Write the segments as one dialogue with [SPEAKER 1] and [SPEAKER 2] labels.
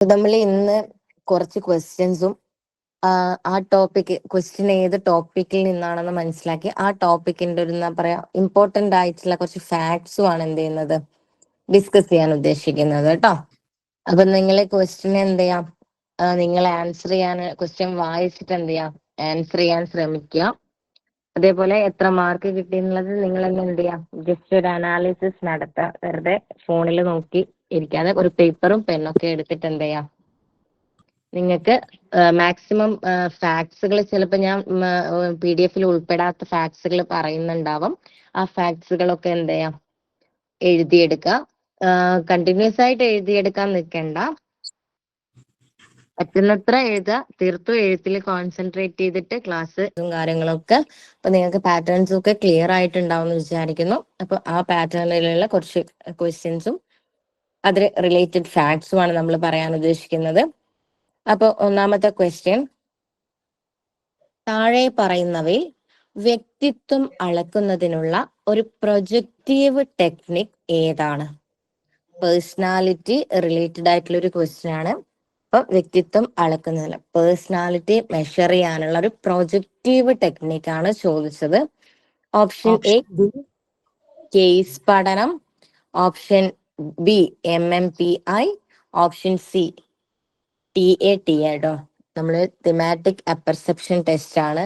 [SPEAKER 1] നമ്മൾ ഇന്ന് കുറച്ച് ക്വസ്റ്റ്യൻസും ആ ടോപ്പിക് ക്വസ്റ്റ്യൻ ഏത് ടോപ്പിക്കിൽ നിന്നാണെന്ന് മനസ്സിലാക്കി. ആ ടോപ്പിക്കിന്റെ ഒരു എന്താ പറയാ ഇമ്പോർട്ടന്റ് ആയിട്ടുള്ള കുറച്ച് ഫാക്ട്സും ആണ് എന്ത് ചെയ്യുന്നത്? ഡിസ്കസ് ചെയ്യാൻ ഉദ്ദേശിക്കുന്നത് കേട്ടോ. അപ്പൊ നിങ്ങളെ ക്വസ്റ്റ്യൻ എന്ത് ചെയ്യാം? നിങ്ങൾ ആൻസർ ചെയ്യാൻ ക്വസ്റ്റ്യൻ വായിച്ചിട്ട് എന്ത് ചെയ്യാം? ആൻസർ ചെയ്യാൻ ശ്രമിക്കുക. അതേപോലെ എത്ര മാർക്ക് കിട്ടി എന്നുള്ളത് നിങ്ങൾ എന്നെ എന്ത് ചെയ്യാം? ജസ്റ്റ് ഒരു അനാലിസിസ് നടത്തുക വെറുതെ ഫോണിൽ നോക്കി ഇരിക്കാതെ ഒരു പേപ്പറും പെണ്ണൊക്കെ എടുത്തിട്ട് എന്ത് ചെയ്യാം? നിങ്ങൾക്ക് മാക്സിമം ഫാക്ട്സുകൾ ചിലപ്പോൾ ഞാൻ പി ഡി എഫിൽ ഉൾപ്പെടാത്ത ഫാക്ട്സുകൾ പറയുന്നുണ്ടാവും. ആ ഫാക്ട്സുകളൊക്കെ എന്ത് ചെയ്യാം? എഴുതിയെടുക്കുക. കണ്ടിന്യൂസ് ആയിട്ട് എഴുതിയെടുക്കാൻ നിൽക്കണ്ട. പറ്റുന്നത്ര എഴുതുക. തീർത്തും എഴുത്തിൽ കോൺസെൻട്രേറ്റ് ചെയ്തിട്ട് ക്ലാസ് കാര്യങ്ങളൊക്കെ അപ്പൊ നിങ്ങൾക്ക് പാറ്റേൺസും ഒക്കെ ക്ലിയർ ആയിട്ടുണ്ടാവും എന്ന് വിചാരിക്കുന്നു. അപ്പൊ ആ പാറ്റേണിലുള്ള കുറച്ച് ക്വസ്റ്റ്യൻസും അതിൽ റിലേറ്റഡ് ഫാക്ട്സുമാണ് നമ്മൾ പറയാൻ ഉദ്ദേശിക്കുന്നത്. അപ്പോൾ ഒന്നാമത്തെ ക്വസ്റ്റ്യൻ താഴെ പറയുന്നവയിൽ വ്യക്തിത്വം അളക്കുന്നതിനുള്ള ഒരു പ്രൊജക്റ്റീവ് ടെക്നിക് ഏതാണ്? പേഴ്സണാലിറ്റി റിലേറ്റഡ് ആയിട്ടുള്ള ഒരു ക്വസ്റ്റ്യൻ ആണ്. അപ്പൊ വ്യക്തിത്വം അളക്കുന്നതിന് പേഴ്സണാലിറ്റി മെഷർ ചെയ്യാനുള്ള ഒരു പ്രൊജക്റ്റീവ് ടെക്നിക് ആണ് ചോദിച്ചത്. ഓപ്ഷൻ എ കേസ് പഠനം. Option B M M P I option C T A T കേട്ടോ നമ്മൾ തിമാറ്റിക് അപ്പർസെപ്ഷൻ ടെസ്റ്റ് ആണ്.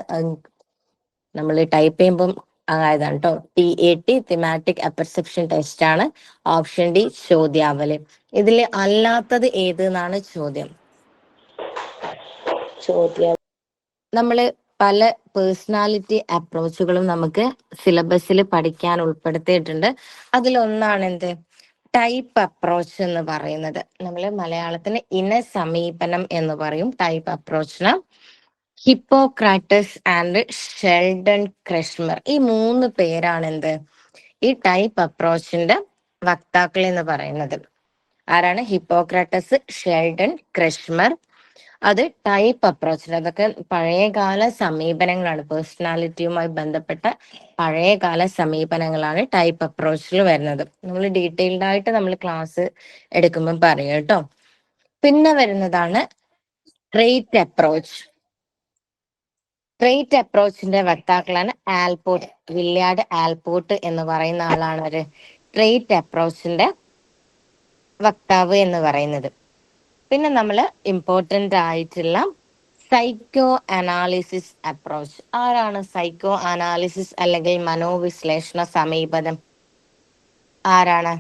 [SPEAKER 1] നമ്മൾ ടൈപ്പ് ചെയ്യുമ്പം ആയതാണ് കേട്ടോ T A T thematic apperception test ആണ്. ഓപ്ഷൻ ഡി ചോദ്യാവലി. ഇതിൽ അല്ലാത്തത് ഏത് എന്നാണ് ചോദ്യം? ചോദ്യം നമ്മൾ പല പേഴ്സണാലിറ്റി അപ്രോച്ചുകളും നമുക്ക് സിലബസിൽ പഠിക്കാൻ ഉൾപ്പെടുത്തിയിട്ടുണ്ട്. അതിലൊന്നാണ് എന്ത് ടൈപ്പ് അപ്രോച്ച് എന്ന് പറയുന്നത്. നമ്മൾ മലയാളത്തിന് ഇന സമീപനം എന്ന് പറയും. ടൈപ്പ് അപ്രോച്ചിന് ഹിപ്പോക്രാറ്റസ് ആൻഡ് ഷെൽഡൺ ക്രഷ്മർ ഈ മൂന്ന് പേരാണ് എന്ത് ഈ ടൈപ്പ് അപ്രോച്ചിന്റെ വക്താക്കൾ എന്ന് പറയുന്നത്. ആരാണ്? ഹിപ്പോക്രാറ്റസ് ഷെൽഡൺ ക്രഷ്മർ അത് ടൈപ്പ് അപ്രോച്ച് അതൊക്കെ പഴയകാല സമീപനങ്ങളാണ്. പേഴ്സണാലിറ്റിയുമായി ബന്ധപ്പെട്ട പഴയകാല സമീപനങ്ങളാണ് ടൈപ്പ് അപ്രോച്ചിൽ വരുന്നത്. നമ്മൾ ഡീറ്റെയിൽഡ് ആയിട്ട് നമ്മൾ ക്ലാസ് എടുക്കുമ്പോൾ പറയും കേട്ടോ. പിന്നെ വരുന്നതാണ് ട്രേറ്റ് അപ്രോച്ച് ട്രേറ്റ് അപ്രോച്ചിന്റെ വക്താക്കളാണ് ആൽപോർട്ട് വില്യാർഡ് ആൽപോർട്ട് എന്ന് പറയുന്ന ആളാണ് ഒരു ട്രേറ്റ് അപ്രോച്ചിന്റെ വക്താവ് എന്ന് പറയുന്നത്. പിന്നെ നമ്മൾ ഇമ്പോർട്ടന്റ് ആയിട്ടുള്ള സൈക്കോ അനാലിസിസ് അപ്രോച്ച് ആരാണ് സൈക്കോ അനാലിസിസ് അല്ലെങ്കിൽ മനോവിശ്ലേഷണ സമീപനം? ആരാണ്?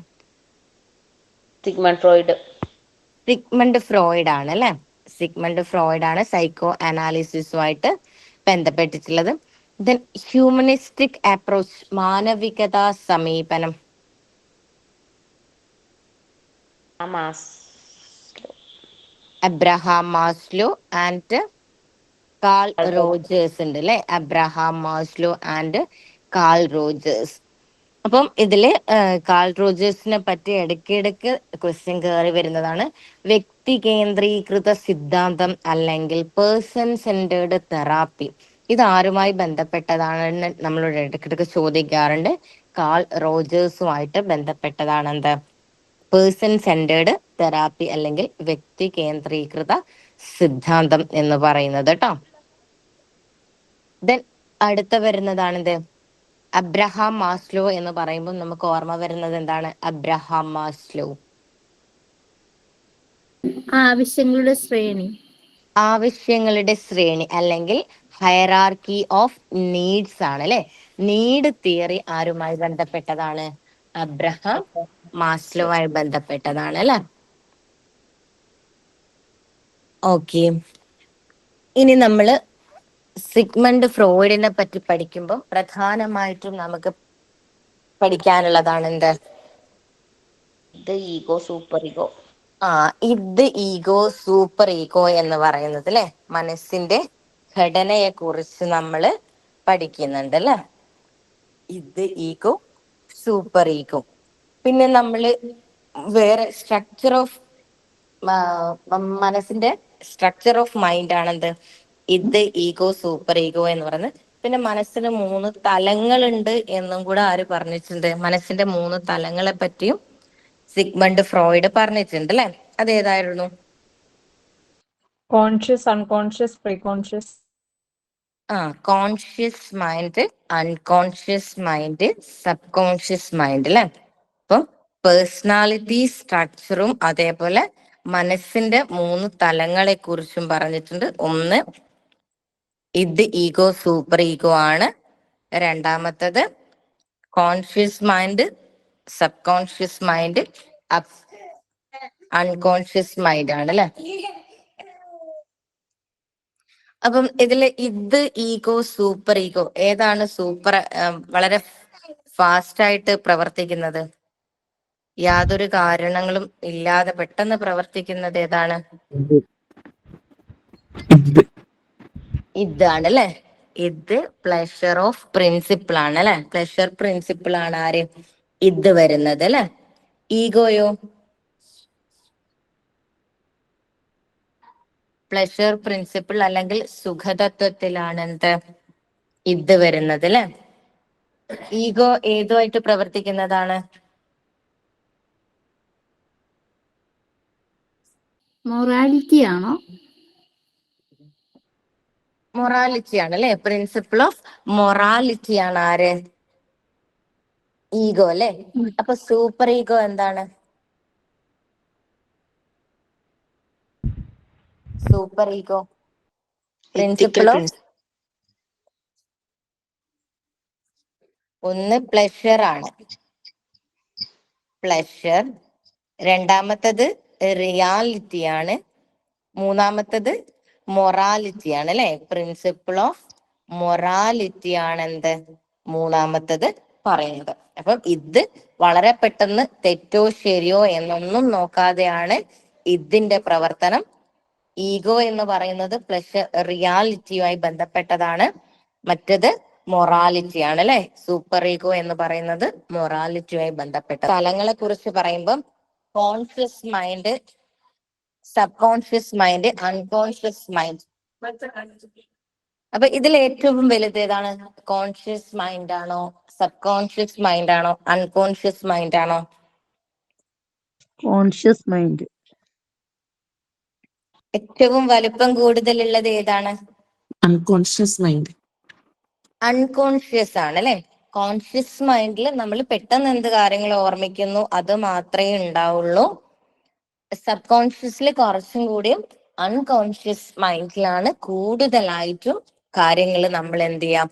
[SPEAKER 2] Sigmund Freud.
[SPEAKER 1] സിഗ്മണ്ട് ഫ്രോയിഡ് ആണ് അല്ലെ? സിഗ്മണ്ട് ഫ്രോയിഡ് ആണ് സൈക്കോ അനാലിസിസുമായിട്ട് ബന്ധപ്പെട്ടിട്ടുള്ളത്. ദെൻ ഹ്യൂമനിസ്റ്റിക് അപ്രോച്ച് മാനവികതാ സമീപനം. Abraham Maslow and Carl Rogers ഉണ്ട് അല്ലെ? Abraham Maslow and Carl Rogers. അപ്പം ഇതിൽ കാൾ റോജേഴ്സിനെ പറ്റി ഇടയ്ക്കിടയ്ക്ക് ക്വസ്റ്റ്യൻ കയറി വരുന്നതാണ്. വ്യക്തി കേന്ദ്രീകൃത സിദ്ധാന്തം അല്ലെങ്കിൽ പേഴ്സൺ സെന്റേർഡ് തെറാപ്പി ഇത് ആരുമായി ബന്ധപ്പെട്ടതാണെന്ന് നമ്മളോട് ഇടയ്ക്കിടയ്ക്ക് ചോദിക്കാറുണ്ട്. കാൾ റോജേഴ്സുമായിട്ട് ബന്ധപ്പെട്ടതാണ് എന്ത് പേഴ്സൺ സെന്റേർഡ് തെറാപ്പി അല്ലെങ്കിൽ വ്യക്തി കേന്ദ്രീകൃത സിദ്ധാന്തം എന്ന് പറയുന്നത് കേട്ടോ ദെൻ അടുത്ത വരുന്നതാണിത്. അബ്രഹാം മാസ്ലോ എന്ന് പറയുമ്പോൾ നമുക്ക് ഓർമ്മ വരുന്നത് എന്താണ്? Abraham Maslow.
[SPEAKER 3] ആവശ്യങ്ങളുടെ ശ്രേണി.
[SPEAKER 1] ആവശ്യങ്ങളുടെ ശ്രേണി അല്ലെങ്കിൽ ഹയറാർക്കി ഓഫ് നീഡ്സ് ആണ് അല്ലെ നീഡ് തിയറി ആരുമായി ബന്ധപ്പെട്ടതാണ്? അബ്രഹാം മാസ്ലോവുമായി ബന്ധപ്പെട്ടതാണ് അല്ലെ ഓക്കെ ഇനി നമ്മൾ സിഗ്മണ്ട് ഫ്രോയിഡിനെ പറ്റി പഠിക്കുമ്പോൾ പ്രധാനമായിട്ടും നമുക്ക് പഠിക്കാനുള്ളതാണ് എന്ത്?
[SPEAKER 2] ഇത് ഈഗോ സൂപ്പർ ഈഗോ.
[SPEAKER 1] ആ ഇത് ഈഗോ സൂപ്പർ ഈഗോ എന്ന് പറയുന്നത് അല്ലെ മനസ്സിന്റെ ഘടനയെ കുറിച്ച് നമ്മൾ പഠിക്കുന്നുണ്ട് അല്ലെ ഇത് ഈഗോ സൂപ്പർ ഈഗോ. പിന്നെ നമ്മൾ വേറെ സ്ട്രക്ചർ ഓഫ് മനസ്സിന്റെ സ്ട്രക്ചർ ഓഫ് മൈൻഡ് ആണെന്ത്? ഇത് ഈഗോ സൂപ്പർ ഈഗോ എന്ന് പറയുന്നത്. പിന്നെ മനസ്സിന് മൂന്ന് തലങ്ങളുണ്ട് എന്നും കൂടെ ആര് പറഞ്ഞിട്ടുണ്ട്? മനസ്സിന്റെ മൂന്ന് തലങ്ങളെ പറ്റിയും സിഗ്മണ്ട് ഫ്രോയിഡ് പറഞ്ഞിട്ടുണ്ട് അല്ലെ? അതേതായിരുന്നു
[SPEAKER 4] കോൺഷ്യസ് അൺകോൺഷ്യസ് പ്രീകോൺഷ്യസ്
[SPEAKER 1] ആ conscious mind unconscious mind sub conscious mind അല്ലെ? അപ്പം പേഴ്സണാലിറ്റി സ്ട്രക്ചറും അതേപോലെ മനസ്സിന്റെ മൂന്ന് തലങ്ങളെ കുറിച്ചും പറഞ്ഞിട്ടുണ്ട്. ഒന്ന് ഇത് ഈഗോ സൂപ്പർ ഈഗോ ആണ്. രണ്ടാമത്തത് conscious mind sub conscious mind unconscious mind ആണ് അല്ലെ? അപ്പം ഇതിൽ ഇത് ഈഗോ സൂപ്പർ ഈഗോ ഏതാണ് സൂപ്പർ വളരെ ഫാസ്റ്റ് ആയിട്ട് പ്രവർത്തിക്കുന്നത്? യാതൊരു കാരണങ്ങളും ഇല്ലാതെ പെട്ടെന്ന് പ്രവർത്തിക്കുന്നത് ഏതാണ്? ഇതാണ് അല്ലെ ഇത് പ്ലഷർ ഓഫ് പ്രിൻസിപ്പിൾ ആണ് അല്ലെ? പ്ലഷർ പ്രിൻസിപ്പിൾ ആണ് ആര്? ഇത് വരുന്നത് അല്ലെ? ഈഗോയോ? പ്ലഷർ പ്രിൻസിപ്പിൾ അല്ലെങ്കിൽ സുഖതത്വത്തിലാണ് എന്ത്? ഇത് വരുന്നത് അല്ലെ? ഈഗോ ഏതുമായിട്ട് പ്രവർത്തിക്കുന്നതാണ്?
[SPEAKER 3] മൊറാലിറ്റി ആണോ?
[SPEAKER 1] മൊറാലിറ്റി ആണ് അല്ലെ പ്രിൻസിപ്പിൾ ഓഫ് മൊറാലിറ്റി ആണ് ആര്? ഈഗോ അല്ലെ? അപ്പൊ സൂപ്പർ ഈഗോ എന്താണ്? സൂപ്പർ ഈഗോ പ്രിൻസിപ്പിൾ ഓഫ് ഒന്ന് പ്ലഷർ ആണ്. പ്ലഷർ രണ്ടാമത്തത് റിയാലിറ്റി ആണ്. മൂന്നാമത്തത് മൊറാലിറ്റിയാണ് അല്ലെ? പ്രിൻസിപ്പിൾ ഓഫ് മൊറാലിറ്റി ആണ് എന്ത് മൂന്നാമത്തത് പറയുന്നത്. അപ്പം ഇത് വളരെ പെട്ടെന്ന് തെറ്റോ ശരിയോ എന്നൊന്നും നോക്കാതെയാണ് ഇതിന്റെ പ്രവർത്തനം. ഈഗോ എന്ന് പറയുന്നത് പ്ലസ് റിയാലിറ്റിയുമായി ബന്ധപ്പെട്ടതാണ്. മറ്റത് മൊറാലിറ്റി ആണ് അല്ലെ? സൂപ്പർ ഈഗോ എന്ന് പറയുന്നത് മൊറാലിറ്റിയുമായി ബന്ധപ്പെട്ട തലങ്ങളെ കുറിച്ച് പറയുമ്പം conscious mind sub conscious mind unconscious mind അപ്പൊ ഇതിൽ ഏറ്റവും വലുത് ഏതാണ്? കോൺഷ്യസ് മൈൻഡ് ആണോ? സബ് കോൺഷ്യസ് മൈൻഡ് ആണോ? അൺകോൺഷ്യസ് മൈൻഡ് ആണോ?
[SPEAKER 3] കോൺഷ്യസ് മൈൻഡ്
[SPEAKER 1] ഏറ്റവും വലുപ്പം കൂടുതലുള്ളത് ഏതാണ്?
[SPEAKER 5] അൺകോൺഷ്യസ് മൈൻഡ്
[SPEAKER 1] അൺകോൺഷ്യസ് ആണ് അല്ലെ കോൺഷ്യസ് മൈൻഡിൽ നമ്മൾ പെട്ടെന്ന് എന്ത് കാര്യങ്ങൾ ഓർമ്മിക്കുന്നു അത് മാത്രമേ ഉണ്ടാവുള്ളൂ. സബ് കോൺഷ്യസിൽ കുറച്ചും കൂടിയും അൺകോൺഷ്യസ് മൈൻഡിലാണ് കൂടുതലായിട്ടും കാര്യങ്ങൾ നമ്മൾ എന്ത് ചെയ്യാം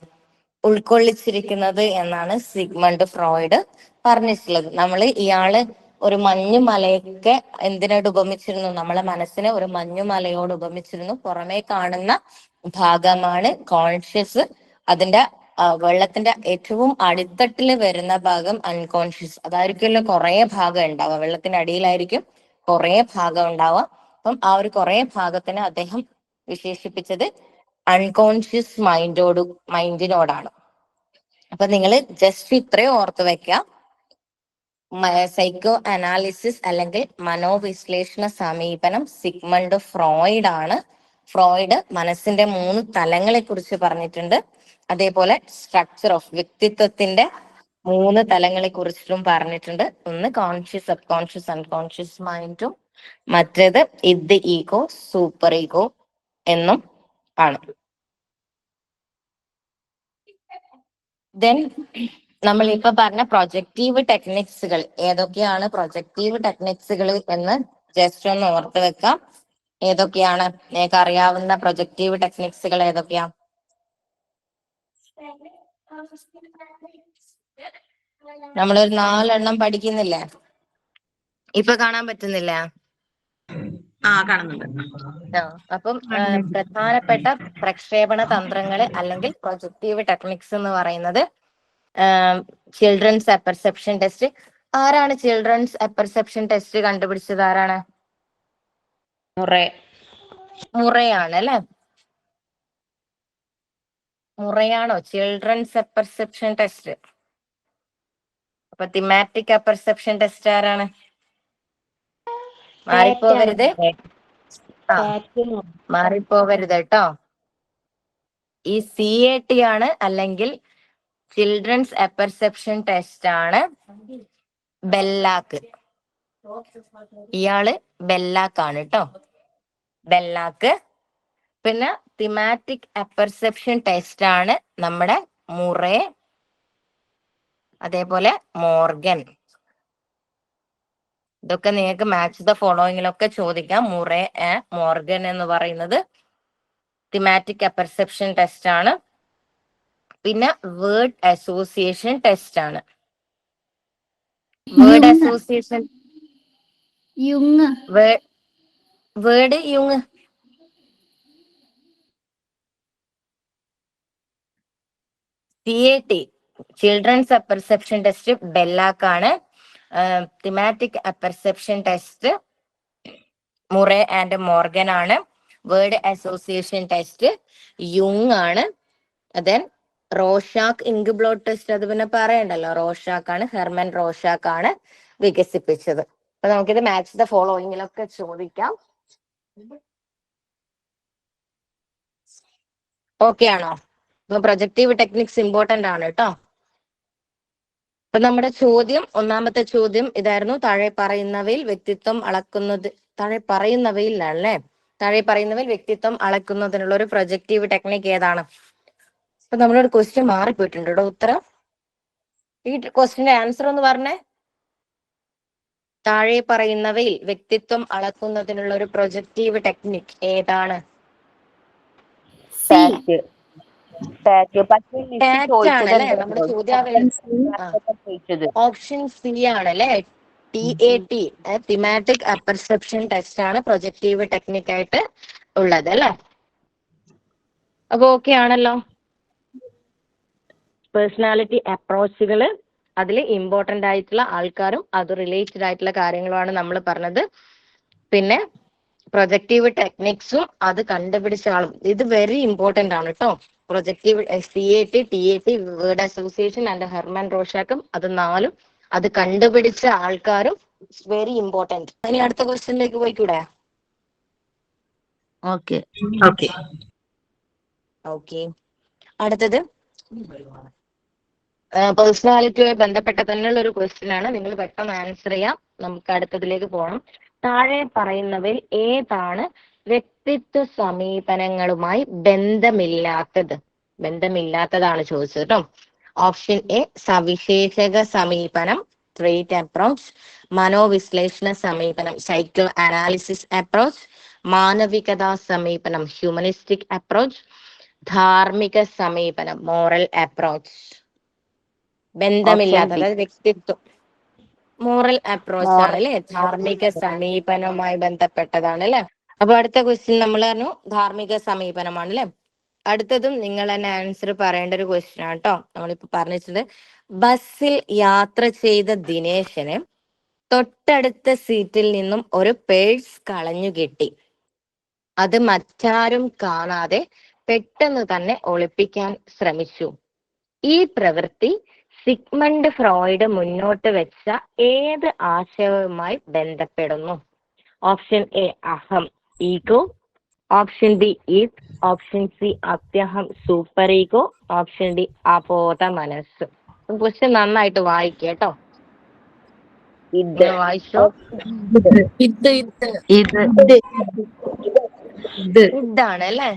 [SPEAKER 1] ഉൾക്കൊള്ളിച്ചിരിക്കുന്നത് എന്നാണ് സിഗ്മണ്ട് ഫ്രോയിഡ് പറഞ്ഞിട്ടുള്ളത്. നമ്മൾ ഇയാൾ ഒരു മഞ്ഞുമലയൊക്കെ എന്തിനോട് ഉപമിച്ചിരുന്നു? നമ്മളെ മനസ്സിനെ ഒരു മഞ്ഞുമലയോട് ഉപമിച്ചിരുന്നു. പുറമേ കാണുന്ന ഭാഗമാണ് കോൺഷ്യസ് അതിന്റെ വെള്ളത്തിന്റെ ഏറ്റവും അടിത്തട്ടിൽ വരുന്ന ഭാഗം അൺകോൺഷ്യസ് അതായിരിക്കുമല്ലോ കുറെ ഭാഗം ഉണ്ടാവുക. വെള്ളത്തിന്റെ അടിയിലായിരിക്കും കുറെ ഭാഗം ഉണ്ടാവുക. അപ്പം ആ ഒരു കുറെ ഭാഗത്തിന് അദ്ദേഹം വിശേഷിപ്പിച്ചത് അൺകോൺഷ്യസ് മൈൻഡോട് മൈൻഡിനോടാണ് അപ്പൊ നിങ്ങൾ ജസ്റ്റ് ഇത്രയും ഓർത്ത് വെക്കാം സൈക്കോ അനാലിസിസ് അല്ലെങ്കിൽ മനോവിശ്ലേഷണ സമീപനം സിഗ്മണ്ട് ഫ്രോയിഡ് ആണ് ഫ്രോയിഡ് മനസ്സിന്റെ മൂന്ന് തലങ്ങളെ കുറിച്ച് പറഞ്ഞിട്ടുണ്ട്. അതേപോലെ സ്ട്രക്ചർ ഓഫ് വ്യക്തിത്വത്തിന്റെ മൂന്ന് തലങ്ങളെ കുറിച്ചിട്ടും പറഞ്ഞിട്ടുണ്ട്. ഒന്ന് കോൺഷ്യസ് സബ് കോൺഷ്യസ് അൺകോൺഷ്യസ് മൈൻഡും മറ്റേത് ഇത് ഈഗോ സൂപ്പർ ഈഗോ എന്നും ആണ്. ദെൻ നമ്മൾ ഇപ്പൊ പറഞ്ഞ പ്രൊജക്റ്റീവ് ടെക്നിക്സുകൾ ഏതൊക്കെയാണ് പ്രൊജക്റ്റീവ് ടെക്നിക്സുകൾ എന്ന് ജസ്റ്റ് ഒന്ന് ഓർത്ത് വെക്കാം. ഏതൊക്കെയാണ് നിങ്ങൾക്ക് അറിയാവുന്ന പ്രൊജക്റ്റീവ് ടെക്നിക്സുകൾ ഏതൊക്കെയാ? നമ്മളൊരു നാലെണ്ണം പഠിക്കുന്നില്ലേ? ഇപ്പൊ കാണാൻ പറ്റുന്നില്ല.
[SPEAKER 5] ആ കാണുന്നുണ്ട്.
[SPEAKER 1] അപ്പം പ്രധാനപ്പെട്ട പ്രക്ഷേപണ തന്ത്രങ്ങൾ അല്ലെങ്കിൽ പ്രൊജക്റ്റീവ് ടെക്നിക്സ് എന്ന് പറയുന്നത് ചിൽഡ്രൻസ് അപ്പർസെപ്ഷൻ ടെസ്റ്റ് ആരാണ് ചിൽഡ്രൻസ് അപ്പർസെപ്ഷൻ ടെസ്റ്റ് കണ്ടുപിടിച്ചത്? ആരാണ്?
[SPEAKER 2] മുറേ.
[SPEAKER 1] മുറയാണ് അല്ലെ? മുറയാണോ? ചിൽഡ്രൻസ് അപ്പർസെപ്ഷൻ ടെസ്റ്റ് അപ്പൊ തിമാറ്റിക് അപ്പർസെപ്ഷൻ ടെസ്റ്റ് ആരാണ്? മാറിപ്പോവരുത് മാറിപ്പോവരുത് കേട്ടോ. ഈ സി എ ടി ആണ് അല്ലെങ്കിൽ ചിൽഡ്രൻസ് അപ്പർസെപ്ഷൻ ടെസ്റ്റ് ആണ് ബെല്ലാക്ക്. ഇയാൾ ബെല്ലാക്കാണ് കേട്ടോ. ബെല്ലാക്ക്. പിന്നെ തിമാറ്റിക് അപ്പർസെപ്ഷൻ ടെസ്റ്റ് ആണ് നമ്മുടെ മുറേ അതേപോലെ മോർഗൻ. ഇതൊക്കെ നിങ്ങൾക്ക് മാച്ച് ദ ഫോളോയിങ്ങിലൊക്കെ ചോദിക്കാം. മുറേ മോർഗൻ എന്ന് പറയുന്നത് തിമാറ്റിക് അപ്പർസെപ്ഷൻ ടെസ്റ്റ് ആണ്. പിന്നെ വേർഡ് അസോസിയേഷൻ ടെസ്റ്റ് ആണ്. Word association word യുങ് C A T children's apperception test ബെല്ലാക്കാണ് thematic apperception test Murray and Morgan ആണ്. വേർഡ് അസോസിയേഷൻ ടെസ്റ്റ് യുങ് ആണ്. Then Rorschach ink blot test അത് പിന്നെ പറയണ്ടല്ലോ. റോഷാക്ക് ആണ് ഹെർമൻ റോഷാക്ക് ആണ് വികസിപ്പിച്ചത്. അപ്പൊ നമുക്കിത് മാച്ച് ദ ഫോളോയിങ്ങിലൊക്കെ ചോദിക്കാം. ഓക്കെ ആണോ? അപ്പൊ പ്രൊജക്റ്റീവ് ടെക്നിക്സ് ഇമ്പോർട്ടന്റ് ആണ് കേട്ടോ. അപ്പൊ നമ്മുടെ ചോദ്യം ഒന്നാമത്തെ ചോദ്യം ഇതായിരുന്നു. താഴെ പറയുന്നവയിൽ വ്യക്തിത്വം അളക്കുന്നത് താഴെ പറയുന്നവയിൽ അല്ലേ താഴെ പറയുന്നവയിൽ വ്യക്തിത്വം അളക്കുന്നതിനുള്ള ഒരു പ്രൊജക്റ്റീവ് ടെക്നിക് ഏതാണ്? അപ്പൊ നമ്മളൊരു ക്വസ്റ്റ്യൻ മാറിപ്പോയിട്ടുണ്ട് കേട്ടോ ഉത്തരം. ഈ ക്വസ്റ്റിന്റെ ആൻസർ ഒന്ന് പറഞ്ഞേ. താഴെ പറയുന്നവയിൽ വ്യക്തിത്വം അളക്കുന്നതിനുള്ള ഒരു പ്രൊജക്റ്റീവ് ടെക്നിക് ഏതാണ്? ഓപ്ഷൻ സി ആണ് അല്ലെ T A T thematic apperception test ആണ് പ്രൊജക്റ്റീവ് ടെക്നിക് ആയിട്ട് ഉള്ളത് അല്ലെ? അപ്പൊ ഓക്കെ ആണല്ലോ. പേഴ്സണാലിറ്റി അപ്രോച്ചുകൾ അതിൽ ഇമ്പോർട്ടന്റ് ആയിട്ടുള്ള ആൾക്കാരും അത് റിലേറ്റഡ് ആയിട്ടുള്ള കാര്യങ്ങളുമാണ് നമ്മൾ പറഞ്ഞത്. പിന്നെ പ്രൊജക്റ്റീവ് ടെക്നിക്സും അത് കണ്ടുപിടിച്ച ആളും. ഇത് വെരി ഇമ്പോർട്ടന്റ് ആണ് കേട്ടോ projective C A T T A T word association and Hermann റോഷാക്കും അത് നാലും അത് കണ്ടുപിടിച്ച ആൾക്കാരും വെരി ഇമ്പോർട്ടന്റ് ഇനി അടുത്ത ക്വസ്റ്റ്യനിലേക്ക് പോയിക്കൂടെ?
[SPEAKER 3] ഓക്കെ
[SPEAKER 5] ഓക്കെ
[SPEAKER 1] ഓക്കെ അടുത്തത്? പേഴ്സണാലിറ്റിയുമായി ബന്ധപ്പെട്ട തന്നെയുള്ള ഒരു ക്വസ്റ്റ്യൻ ആണ്. നിങ്ങൾ പെട്ടെന്ന് ആൻസർ ചെയ്യാം. നമുക്ക് അടുത്തതിലേക്ക് പോകണം താഴെ പറയുന്നവയിൽ ഏതാണ് വ്യക്തിത്വ സമീപനങ്ങളുമായി ബന്ധമില്ലാത്തത്? ബന്ധമില്ലാത്തതാണ് ചോദിച്ചത് കേട്ടോ ഓപ്ഷൻ എ സവിശേഷക സമീപനം. ട്രേറ്റ് അപ്രോച്ച് മനോവിശ്ലേഷണ സമീപനം. സൈക്കോ അനാലിസിസ് അപ്രോച്ച് മാനവികതാ സമീപനം. ഹ്യൂമനിസ്റ്റിക് അപ്രോച്ച് ധാർമ്മിക സമീപനം. മോറൽ അപ്രോച്ച് ബന്ധമില്ലാത്ത വ്യക്തിത്വം. മോറൽ അപ്രോച്ച് ആണ് അല്ലെ? ധാർമ്മിക സമീപനവുമായി ബന്ധപ്പെട്ടതാണ് അല്ലെ? അപ്പൊ അടുത്ത ക്വസ്റ്റ്യൻ നമ്മൾ പറഞ്ഞു ധാർമ്മിക സമീപനമാണ് അല്ലെ? അടുത്തതും നിങ്ങൾ തന്നെ ആൻസർ പറയേണ്ട ഒരു ക്വസ്റ്റ്യൻ ആണ് കേട്ടോ. നമ്മളിപ്പോ പറഞ്ഞിട്ടുണ്ട് ബസ്സിൽ യാത്ര ചെയ്ത ദിനേശന് തൊട്ടടുത്ത സീറ്റിൽ നിന്നും ഒരു പേഴ്സ് കളഞ്ഞു കിട്ടി. അത് മറ്റാരും കാണാതെ പെട്ടെന്ന് തന്നെ ഒളിപ്പിക്കാൻ ശ്രമിച്ചു. ഈ പ്രവൃത്തി സിഗ്മണ്ട് ഫ്രോയിഡ് മുന്നോട്ട് വെച്ച ഏത് ആശയവുമായി ബന്ധപ്പെടുന്നു? ഓപ്ഷൻ എ അഹം ego. Option B id option C അത്യഹം super ego. Option D അബോധ മനസ്സ്. ക്വസ്റ്റ്യൻ നന്നായിട്ട് വായിക്കുക കേട്ടോ.
[SPEAKER 2] ഇത്.
[SPEAKER 1] വായിച്ചോ?
[SPEAKER 5] ഇത് ഇത്.
[SPEAKER 3] ഇത്.
[SPEAKER 5] ഇത്.
[SPEAKER 1] ഇതാണ് അല്ലെ?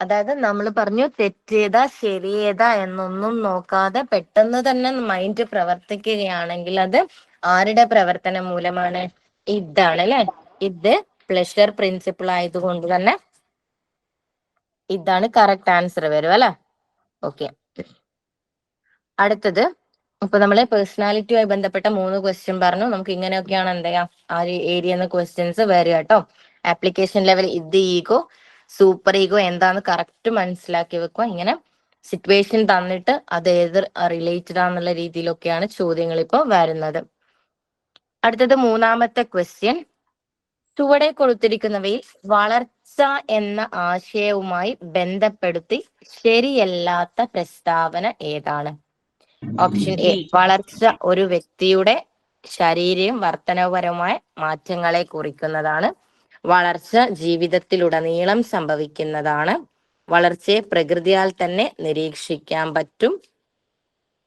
[SPEAKER 1] അതായത് നമ്മൾ പറഞ്ഞു തെറ്റേതാ ശരിയേതാ എന്നൊന്നും നോക്കാതെ പെട്ടെന്ന് തന്നെ മൈൻഡ് പ്രവർത്തിക്കുകയാണെങ്കിൽ അത് ആരുടെ പ്രവർത്തനം മൂലമാണ്? ഇതാണ് അല്ലെ? ഇത് പ്ലഷർ പ്രിൻസിപ്പിൾ ആയതുകൊണ്ട് തന്നെ ഇതാണ് കറക്റ്റ് ആൻസർ വരും അല്ലെ? ഓക്കെ അടുത്തത് ഇപ്പൊ നമ്മൾ പേഴ്സണാലിറ്റിയുമായി ബന്ധപ്പെട്ട മൂന്ന് ക്വസ്റ്റ്യൻ പറഞ്ഞു. നമുക്ക് ഇങ്ങനെയൊക്കെയാണ് എന്താ ആ ഒരു ഏരിയ ക്വസ്റ്റ്യൻസ് വരിക കേട്ടോ. ആപ്ലിക്കേഷൻ ലെവൽ ഇത് ഈഗോ. സൂപ്പർ ഈഗോ എന്താന്ന് കറക്റ്റ് മനസ്സിലാക്കി വെക്കുക. ഇങ്ങനെ സിറ്റുവേഷൻ തന്നിട്ട് അത് ഏത് റിലേറ്റഡ് ആണെന്നുള്ള രീതിയിലൊക്കെയാണ് ചോദ്യങ്ങൾ ഇപ്പോൾ വരുന്നത്. അടുത്തത് മൂന്നാമത്തെ ക്വസ്റ്റ്യൻ ചുവടെ കൊടുത്തിരിക്കുന്നവയിൽ വളർച്ച എന്ന ആശയവുമായി ബന്ധപ്പെടുത്തി ശരിയല്ലാത്ത പ്രസ്താവന ഏതാണ്? ഓപ്ഷൻ എ വളർച്ച ഒരു വ്യക്തിയുടെ ശാരീരികവും വർത്തനപരമായ മാറ്റങ്ങളെ കുറിക്കുന്നതാണ്. വളർച്ച ജീവിതത്തിലുടനീളം സംഭവിക്കുന്നതാണ്. വളർച്ചയെ പ്രകൃതിയാൽ തന്നെ നിരീക്ഷിക്കാൻ പറ്റും.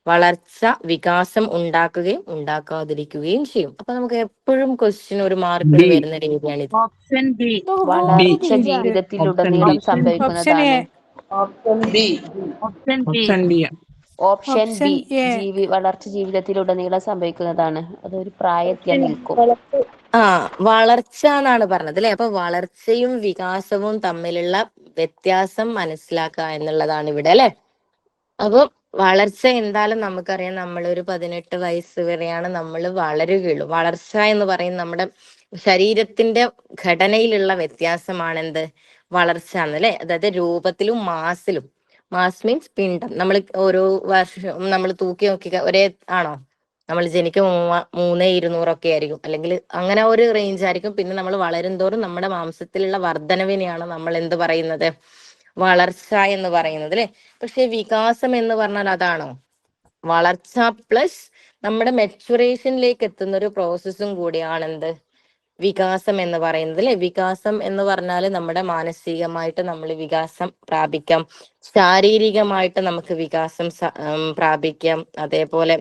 [SPEAKER 1] വളർച്ച വികാസം ഉണ്ടാക്കുകയും ഉണ്ടാക്കാതിരിക്കുകയും ചെയ്യും. അപ്പൊ നമുക്ക് എപ്പോഴും ക്വസ്റ്റ്യൻ ഒരു
[SPEAKER 5] മാർക്ക്.
[SPEAKER 1] വരുന്ന രീതിയാണ് ഇത്.
[SPEAKER 5] ഓപ്ഷൻ ബി
[SPEAKER 2] വളർച്ച
[SPEAKER 3] B.
[SPEAKER 2] ജീവിതത്തിലുടനീളം സംഭവിക്കുന്നതാണ്.
[SPEAKER 5] ഓപ്ഷൻ സംഭവിക്കുന്നതാണ്
[SPEAKER 6] ഓപ്ഷൻ ബി
[SPEAKER 5] ഓപ്ഷൻ ബി.
[SPEAKER 2] ജീവി വളർച്ച ജീവിതത്തിലുടനീളം സംഭവിക്കുന്നതാണ്. അതൊരു പ്രായത്തിൽ നിൽക്കും.
[SPEAKER 1] ആ വളർച്ച എന്നാണ് പറഞ്ഞത് അല്ലെ? അപ്പൊ വളർച്ചയും വികാസവും തമ്മിലുള്ള വ്യത്യാസം മനസ്സിലാക്കുക എന്നുള്ളതാണ് ഇവിടെ അല്ലെ? അപ്പൊ വളർച്ച എന്തായാലും നമുക്കറിയാം നമ്മളൊരു ഒരു പതിനെട്ട് വയസ്സ് വരെയാണ് നമ്മൾ വളരുകയുള്ളൂ. വളർച്ച എന്ന് പറയുന്നത് നമ്മുടെ ശരീരത്തിന്റെ ഘടനയിലുള്ള വ്യത്യാസമാണ് എന്ത് വളർച്ച എന്നല്ലേ അതായത് രൂപത്തിലും മാസിലും. മാസ് മീൻസ് പിണ്ഡം. നമ്മൾ ഓരോ വർഷം നമ്മൾ തൂക്കി നോക്കി ഒരേ ആണോ? നമ്മൾ ജനിക്കും മൂന്ന് ഇരുന്നൂറൊക്കെ ആയിരിക്കും. അല്ലെങ്കിൽ അങ്ങനെ ഒരു റേഞ്ച് ആയിരിക്കും. പിന്നെ നമ്മൾ വളരും തോറും നമ്മുടെ മാംസത്തിലുള്ള വർധനവിനെയാണ് നമ്മൾ എന്ത് പറയുന്നത്? വളർച്ച എന്ന് പറയുന്നത് അല്ലെ? പക്ഷെ വികാസം എന്ന് പറഞ്ഞാൽ അതാണോ? വളർച്ച പ്ലസ് നമ്മുടെ മെച്ചുറേഷനിലേക്ക് എത്തുന്ന ഒരു പ്രോസസ്സും കൂടിയാണ് എന്ത്? വികാസം എന്ന് പറയുന്നത് അല്ലെ വികാസം എന്ന് പറഞ്ഞാൽ നമ്മുടെ മാനസികമായിട്ട് നമ്മൾ വികാസം പ്രാപിക്കാം. ശാരീരികമായിട്ട് നമുക്ക് വികാസം പ്രാപിക്കാം. അതേപോലെ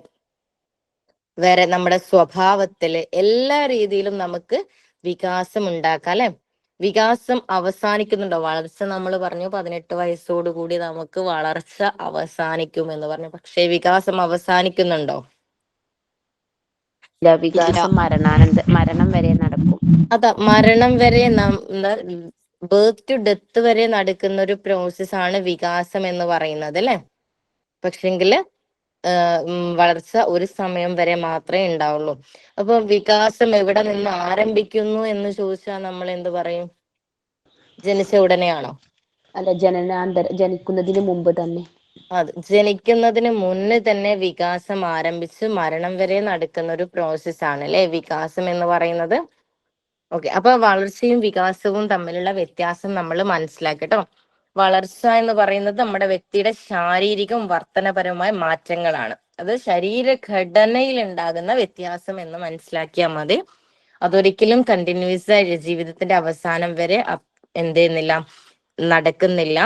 [SPEAKER 1] വേറെ നമ്മുടെ സ്വഭാവത്തിൽ എല്ലാ രീതിയിലും നമുക്ക് വികാസം ഉണ്ടാക്കാം അല്ലെ വികാസം അവസാനിക്കുന്നുണ്ടോ? വളർച്ച നമ്മൾ പറഞ്ഞു പതിനെട്ട് വയസ്സോടുകൂടി നമുക്ക് വളർച്ച അവസാനിക്കും എന്ന് പറഞ്ഞു. പക്ഷേ വികാസം അവസാനിക്കുന്നുണ്ടോ?
[SPEAKER 2] ഇല്ല, വികാസം മരണാനന്ത മരണം വരെ നടക്കും.
[SPEAKER 1] അതാ മരണം വരെ ബേർത്ത് ടു ഡെത്ത് വരെ നടക്കുന്ന ഒരു പ്രോസസ് ആണ് വികാസം എന്ന് പറയുന്നത് അല്ലെ? പക്ഷെങ്കിൽ ആഹ് വളർച്ച ഒരു സമയം വരെ മാത്രമേ ഉണ്ടാവുള്ളൂ. അപ്പൊ വികാസം എവിടെ നിന്ന് ആരംഭിക്കുന്നു എന്ന് ചോദിച്ചാൽ നമ്മൾ എന്ത് പറയും? ജനിച്ച ഉടനെയാണോ?
[SPEAKER 2] അല്ല ജനനാന്തര ജനിക്കുന്നതിന് മുമ്പ് തന്നെ.
[SPEAKER 1] അത് ജനിക്കുന്നതിന് മുന്നേ തന്നെ വികാസം ആരംഭിച്ച് മരണം വരെ നടക്കുന്ന ഒരു പ്രോസസ് ആണ് അല്ലെ? വികാസം എന്ന് പറയുന്നത്. ഓക്കെ അപ്പൊ വളർച്ചയും വികാസവും തമ്മിലുള്ള വ്യത്യാസം നമ്മൾ മനസ്സിലാക്കട്ടോ വളർച്ച എന്ന് പറയുന്നത് നമ്മുടെ വ്യക്തിയുടെ ശാരീരികവും വർത്തനപരവുമായ മാറ്റങ്ങളാണ്. അത് ശരീരഘടനയിൽ ഉണ്ടാകുന്ന വ്യത്യാസം എന്ന് മനസ്സിലാക്കിയാൽ മതി. അതൊരിക്കലും കണ്ടിന്യൂസ് ആയി ജീവിതത്തിന്റെ അവസാനം വരെ എന്ത് ചെയ്യുന്നില്ല നടക്കുന്നില്ല.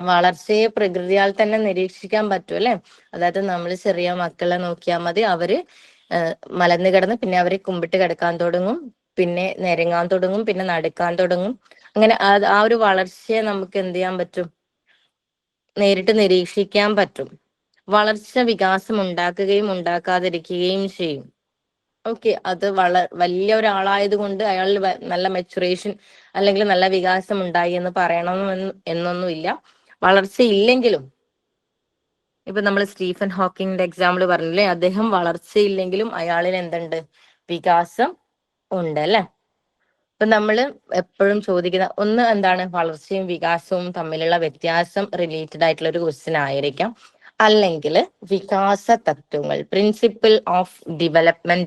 [SPEAKER 1] വളർച്ചയെ പ്രകൃതിയാൽ തന്നെ നിരീക്ഷിക്കാൻ പറ്റും അല്ലെ? അതായത് നമ്മൾ ചെറിയ മക്കളെ നോക്കിയാൽ മതി. അവർ മലന്ന് കിടന്ന് പിന്നെ അവർ കുമ്പിട്ട് കിടക്കാൻ തുടങ്ങും. പിന്നെ നിരങ്ങാൻ തുടങ്ങും പിന്നെ നടക്കാൻ തുടങ്ങും. അങ്ങനെ ആ- ആ ഒരു വളർച്ചയെ നമുക്ക് എന്ത് ചെയ്യാൻ പറ്റും? നേരിട്ട് നിരീക്ഷിക്കാൻ പറ്റും. വളർച്ച വികാസം ഉണ്ടാക്കുകയും ഉണ്ടാക്കാതിരിക്കുകയും ചെയ്യും. ഓക്കെ അത് വള വലിയ ഒരാളായത് കൊണ്ട് അയാളിൽ നല്ല മെച്ചുറേഷൻ അല്ലെങ്കിൽ നല്ല വികാസം ഉണ്ടായി എന്ന് പറയണമെന്ന് എന്നൊന്നുമില്ല. വളർച്ച ഇല്ലെങ്കിലും ഇപ്പൊ നമ്മൾ സ്റ്റീഫൻ ഹോക്കിങ്ങിന്റെ എക്സാമ്പിൾ പറഞ്ഞില്ലേ അദ്ദേഹം വളർച്ചയില്ലെങ്കിലും അയാളിൽ എന്തുണ്ട്? വികാസം ഉണ്ട് അല്ലെ? ഇപ്പൊ നമ്മൾ എപ്പോഴും ചോദിക്കുന്ന ഒന്ന് എന്താണ്? വളർച്ചയും വികാസവും തമ്മിലുള്ള വ്യത്യാസം റിലേറ്റഡ് ആയിട്ടുള്ള ഒരു ക്വസ്റ്റ്യൻ ആയിരിക്കാം. അല്ലെങ്കിൽ വികാസ തത്വങ്ങൾ പ്രിൻസിപ്പിൾ ഓഫ് ഡെവലപ്മെന്റ്